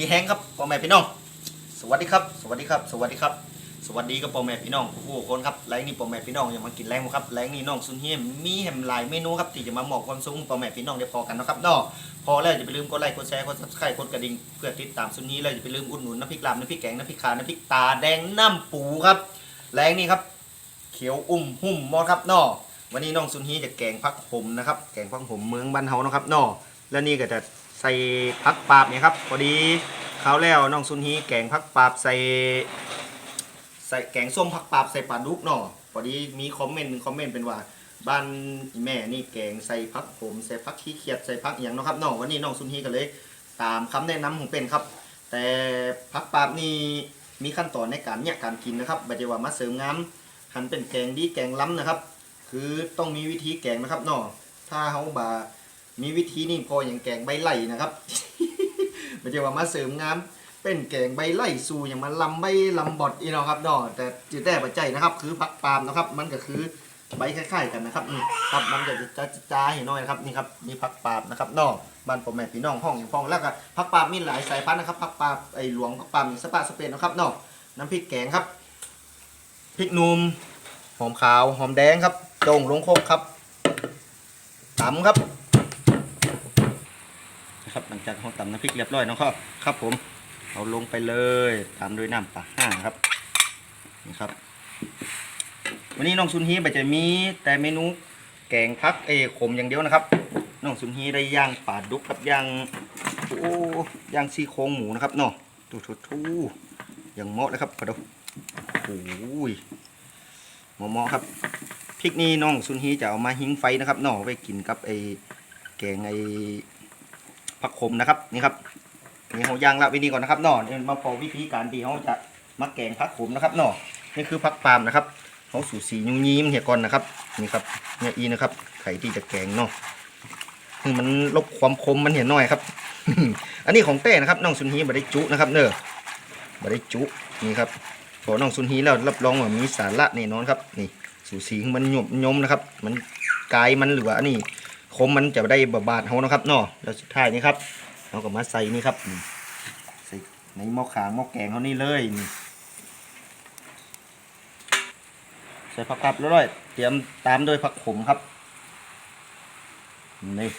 มีแห้งครับพ่อแม่พี่น้อง สวัสดีครับ สวัสดีครับ สวัสดีครับ สวัสดีกับพ่อแม่พี่น้องทุกคนครับแรงนี้พ่อแม่พี่น้องอย่ามากินแรงครับแรงนี้น้องซุนเฮียมมีแฮมหลายเมนูครับที่จะมาหมอกความสุขพ่อแม่พี่น้องได้พอกันนะครับเนาะพอแล้วอย่าไปลืมกดไลค์กดแชร์กดซับสไครต์กดกระดิ่งเพื่อติดตามซุนฮีแล้วอย่าไปลืมอุดหนุนน้ำพริกลาบน้ำพริกแกงน้ำพริกขาน้ำพริกตาแดงน้ำปูครับแรงนี้ครับเขียวอุ่มหุ่มมอครับเนาะวันนี้น้องซุนฮีจะแกงพักผมนะครับแกงพักผมเมืองบ้านเฮานะครับเนาะแล้วนี่ก็จะ ใส่พักปาบเนี่ยครับพอดีคราแล้วน้องซุนฮีแกงพักปาบใส่ใส่แกงส้มผักปาบใส่ปลาดุกเนาะพอดีมีคอมเมนต์หนึ่งคอมเมนต์เป็นว่าบ้านแม่นี่แกงใส่ผักผมใส่ผักขี้เกียจใส่ผักอย่างเนาะครับเนาะวันนี้น้องซุนฮีก็เลยตามคำแนะนำของเป็นครับ แต่ผักปาบนี่มีขั้นตอนในการเนี่ยการกินนะครับไม่ใช่ว่ามาเสริมงามหันเป็นแกงดีแกงล้ำนะครับ คือต้องมีวิธีแกงนะครับเนาะถ้าเขาบา มีวิธีนี่พออย่างแกงใบไหลนะครับไม่ใช่ว่ามาเสริมงาม เป็นแกงใบไล่สูอย่างมันลำใบลำบอดอีเนาะครับเนาะแต่จืดแต่ปัจจัยนะครับ คือผักปาล์มนะครับ มันก็คือใบคล้ายๆกันนะครับนี่ครับมันจะจะจ้าเห็นน้อยนะครับนี่ครับมีผักปาล์มนะครับเนาะบ้านผมแม่พี่น้องห้องอย่างพ้องแล้วก็ผักปาล์มมีหลายสายพันธุ์นะครับผักปาล์มไอหลวงผักปาล์มสปาสเปนนะครับเนาะน้ำพริกแกงครับพริกนุ่มหอมขาวหอมแดงครับโด่งลงโคกครับตำครับ นะครับ หลังจากเราตำน้ำพริกเรียบร้อยนะครับครับ ผมเอาลงไปเลยตามด้วยน้ำปลาห้าครับนี่ครับ วันนี้น้องซุนฮีไปจะมีแต่เมนูแกงพักเอขมอย่างเดียวนะครับน้องซุนฮีได้ย่างปลาดุกกับย่างโอ้ย่างซี่โครงหมูนะครับเนาะทูทูทูอย่างเหมาะเลยครับกระดูโอ้ยเหมาะเหมาะครับพริกนี่น้องซุนฮีจะเอามาหิ้งไฟนะครับเนาะเอาไปกินกับไอแกงไอ ผักขมนะครับนี่ครับนี่เขาย่างละวิธีก่อนนะครับนาะเดี๋ยมาพอวิธีการที่เขาจะมาแกงผักขมนะครับนาะนี่คือผักปาล์มนะครับเขาสูสียุ่ยิ้มเหี่ยก่อนนะครับนี่ครับเนี่ยอีนะครับ ไข่ที่จะแกงนาะคือมันลบความคมมันเห็นหน่อยครับ อันนี้ของเต้นะครับน้องซุนฮีบได้จุนะครับ เนอะบได้จุนี่ครับพอน้องซุนฮีแล้วรับรองว่ามีสาระแน่นอนครับ นี่สูสีมันหยบยมนะครับ มันกายมันหรือว่าอันนี้ คมมันจะได้บบาดเขานะครับเนาะแล้วสุดท้ายนี่ครับเราก็มาใส่นี่ครับใส่ในหม้อขางหม้อแกงเขานี่เลยนี่ใส่ผักกับแล้วด้วยเตรียมตามด้วยผักขมครับนี่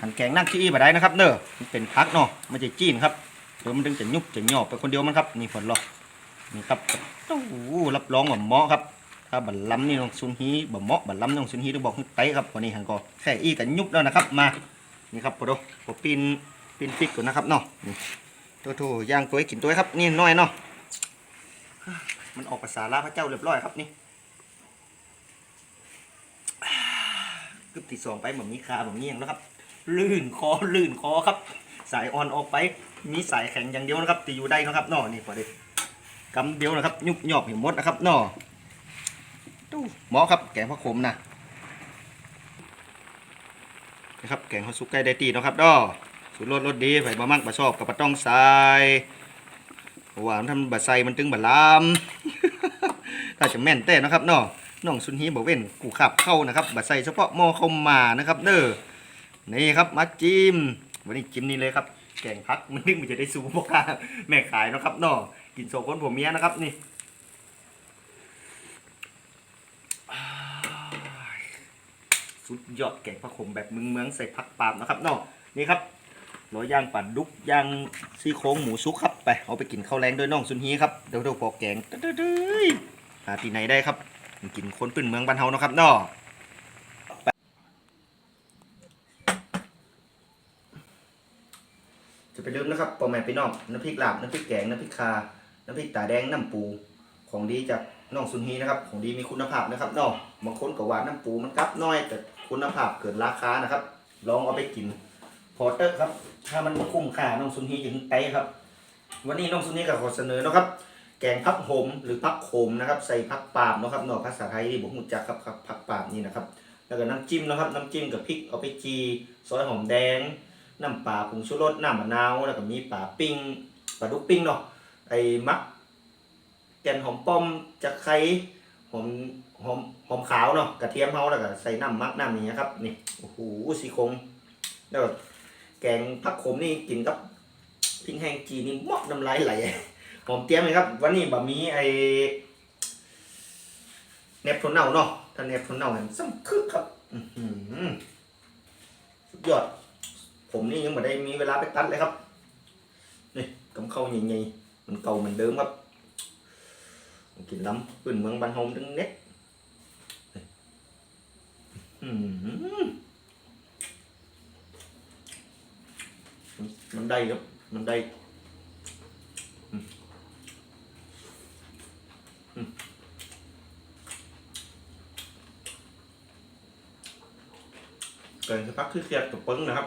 หั่นแกงนั่งขี้มาได้นะครับเนอะมันเป็นพักเนาะมันจะจีนครับเดี๋ยวมันถึงจะยุบจะหยอบไปคนเดียวมันครับนี่ผลหรอกนี่ครับโอ้โหรับรองว่าเหมาะครับ ถ้าบัลลัมนี่น้องซุนฮีบ่เหมาะบัลลัมน้องซุนฮีต้องบอกให้เตะครับวันนี้หันก็แค่อีกันยุบแล้วนะครับมานี่ครับพอดูพอปีนปีนฟิกก่อนนะครับเนาะนี่ตัวทูย่างตัวกินตัวครับนี่น้อยเนาะมันออกภาษาลาพระเจ้าเรียบร้อยครับนี่กึบที่สองไปเหมือนมีคาแบบนี้อย่างแล้วครับ ลื่นคอลื่นคอครับ สายอ่อนออกไป มีสายแข็งอย่างเดียวนะครับตีอยู่ได้นะครับเนาะนี่พอดีกำเดียวนะครับ ยุบหยอบเห็นมดนะครับเนาะ หมอครับแกงผักขมนะนะครับแกงข้าวซุปไก่ได้ตีเนาะครับดอสูตรรสรสดีไผ่บะมักบะชอบกับปะต้องใส่เพราะว่านทำบะใส่มันตึงบะลามถ้าจะแม่นแต่นะครับเนาะน้องซุนฮีบอกเว้นกูขับเข้านะครับบะใส่เฉพาะหม้อข้าวมานะครับเด้อนี่ครับมาจิ้มวันนี้จิ้มนี่เลยครับแกงพักมันนึกมันจะได้สูพวกกาแม่ขายนะครับเนาะกินโซคนผมเมียนะครับนี่ สุดยอดแกงผักขมแบบเมืองเมืองใส่ผักปาล์มนะครับเนาะนี่ครับหอยย่างปัดดุกย่างซี่โครงหมูซุกครับไปเอาไปกินข้าวแรงด้วยน้องซุนฮีครับเดี๋ยวเดี๋ยวพอแกงตึ๊ดๆๆหาที่ไหนได้ครับกินคนปืนเมืองบ้านเฮาเนาะครับเนาะจะไปลืมนะครับปอแม่พี่น้องน้ำพริกลาบน้ำพริกแกงน้ำพริกคาน้ำพริกตาแดงน้ำปูของดีจากน้องซุนฮีนะครับ ของดีมีคุณภาพนะครับเนาะบางคนก็ว่าน้ำปูมันกลับน้อยแต่ คุณภาพเกินราคานะครับ ลองเอาไปกินพอเตอร์ครับ ถ้ามันคุ้มค่าน้องซุนฮีถึงไปครับ วันนี้น้องซุนฮีก็ขอเสนอนะครับ แกงพักหมหรือพักโขมนะครับ ใส่พักปามนะครับนาะภาษาไทยที่ผมรู้จักครับครับพักปามนี่นะครับ แล้วก็น้ำจิ้มนะครับ น้ำจิ้มกับพริกเอาไปจีซอยหอมแดง น้ำปลาผงชูรสน้ำมะนาวแล้วก็มีปลาปิ้งปลาดุกปิ้งเนาะไอ้มักแกนหอมป้อมจะไคร หอมหอมหอมขาวเนาะกระเทียมเฮาแล้วก็ใส่น้ำมักน้ำนี้ยครับนี่โอ้โหซี่โครงแล้วก็แกงผักขมนี่กินกับพทิ้งแห้งจีนี่มาะน้ำลายไหลผมเตรียมเลยครับ วันนี้บะหมี่ไอเนบทนเน่าเนาะถ้าเนบทนเน่าเห็นซ้ำคึกครับสุดยอด ผมนี่ยังไม่ได้มีเวลาไปตัดเลยครับนี่กำเข้าใหญ่ๆมันเก่าเหมือนเดิมครับ กินล้ำปืนเมืองบันโฮมดึงเน็ตมันได้ครับ มันได้เกินสักพักคือเครียดกับปึ้งนะครับ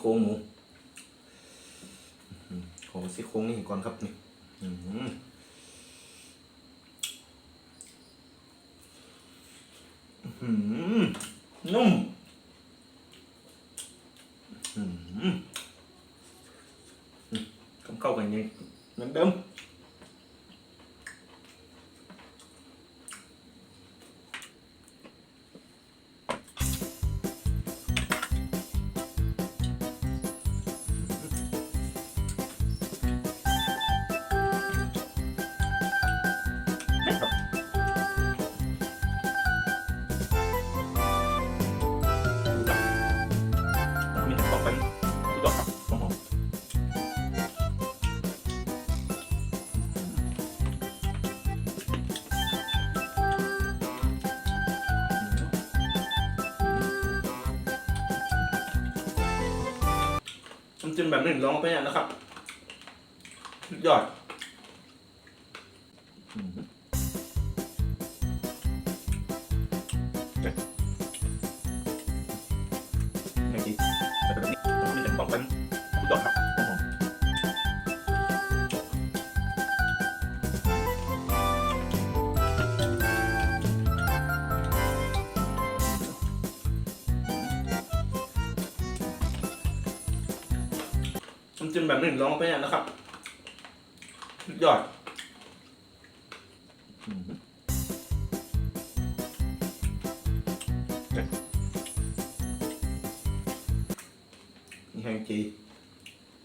โครงหมูอื้อหือขอซี่โครงนี่ก่อนครับนี่นุ่มอื้อหือมเข้ากันยังเหมือนเดิม ๆน้ำจิ้มแบบนี้ลองเอาไปเนี่ยนะครับสุดยอดไงำจิ้มแบบนี้องไปเนี่ยนะครับสุดยอดนี่แห้งจี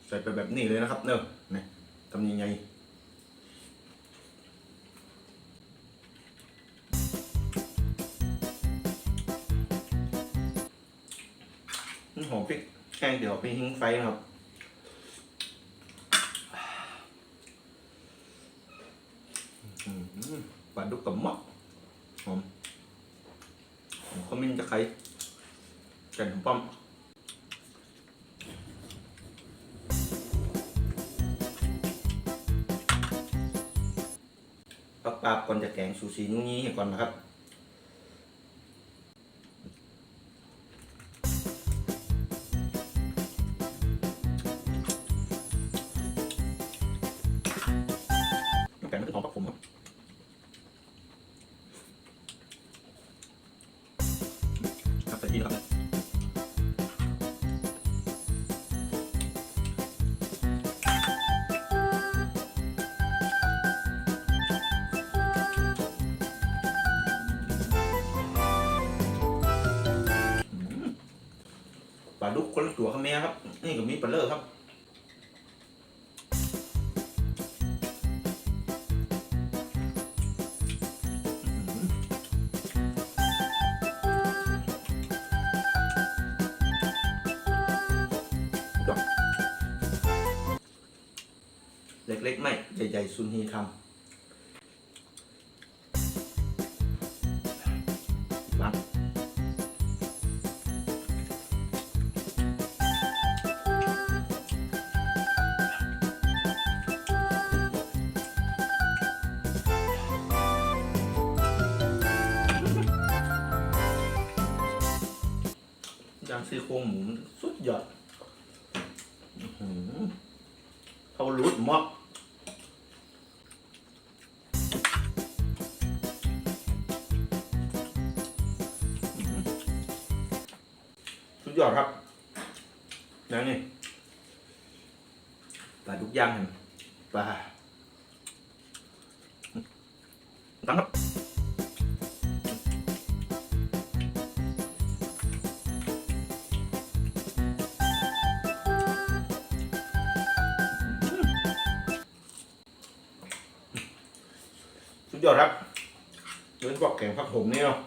ใส่ไปแบบนี้เลยนะครับ เนอะนี่ทำยังไงหอมพริกแห้งเดี๋ยวเอาไปหิ้งไฟนะครับ อืม ปลาดุกกับหมอกหอมหอมขมิ้นจะไคร้แกงของป้อมปักปาบก่อนจะแกงซูชินุ่งนี้ก่อนนะครับ ปลาดุกคนละตัวครับแม่ครับ นี่ก็มีปลาเลอร์ครับเล็กๆไม่ ใหญ่ๆซุนฮีทำ ซี่โครงหมูมันสุดยอดอื้อหือเขารูดมอกสุดยอดครับ แล้วนี่ปลาดุกย่างเห็นปลา ยอดครับโดยเฉพาะแกงผักผมนี่เนาะ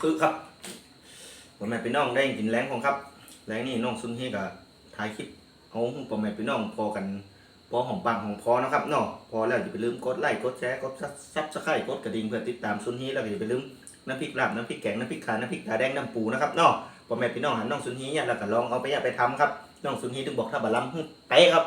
คือครับผมแม่พี่น้องได้กินแรงของครับแรงนี่น้องซุนเฮกับถ่ายคลิปเอาผมแม่พี่น้องพอกันพอของปังของพอนะครับเนาะพอแล้วอย่าไปลืมกดไลค์กดแชร์กดซับสไครต์กดกระดิ่งเพื่อติดตามซุนเฮแล้วอย่าไปลืมน้ำพริกลาบน้ำพริกแกงน้ำพริกขาน้ำพริกตาแดงน้ำปูนะครับเนาะ พ่อแม่พี่น้องหันน้องซุนฮีเนี่ยแล้วก็ลองเอาไปแยกไปทำครับน้องซุนฮีถึงบอกถ้าบาลัมเป๊ะครับ